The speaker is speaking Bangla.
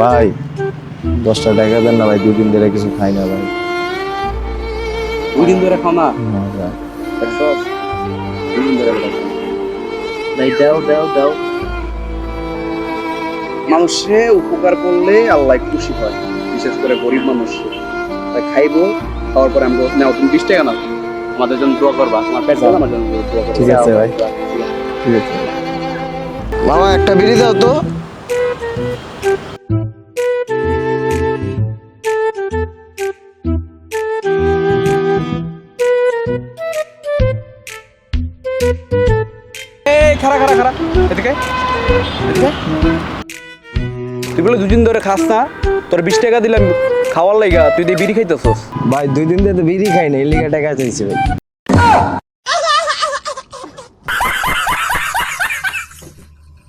ভাই দশটা টাকা দেন না ভাই দুদিন ধরে কিছু খাই না ভাই। দুই দিন ধরে খাও না? না দুই দিন ধরে খাও। ভাই দাও দাও দাও। মানুষে উপকার করলে আল্লাহ খুশি হয় বিশেষ করে গরিব মানুষ। তাই খাইবো খাওয়ার পরে আমি নাও তুমি বিশ টাকা নাও। আমাদের জন্য দোয়া করবা আমার পেট আমার জন্য দোয়া করবা। ঠিক আছে ভাই। ঠিক আছে। মামা একটা বিড়ি দাও তো। এই খারা খারা খারা এদিকে এদিকে। তুই বলে দুদিন ধরে খাস না তোর বিশ টাকা দিলাম খাওয়ার লাইগা তুই দিয়ে বিড়ি খাইতেছস। ভাই দুই দিন ধরে তো বিড়ি খাই না এই লিগে টাকা চাইছি ভাই।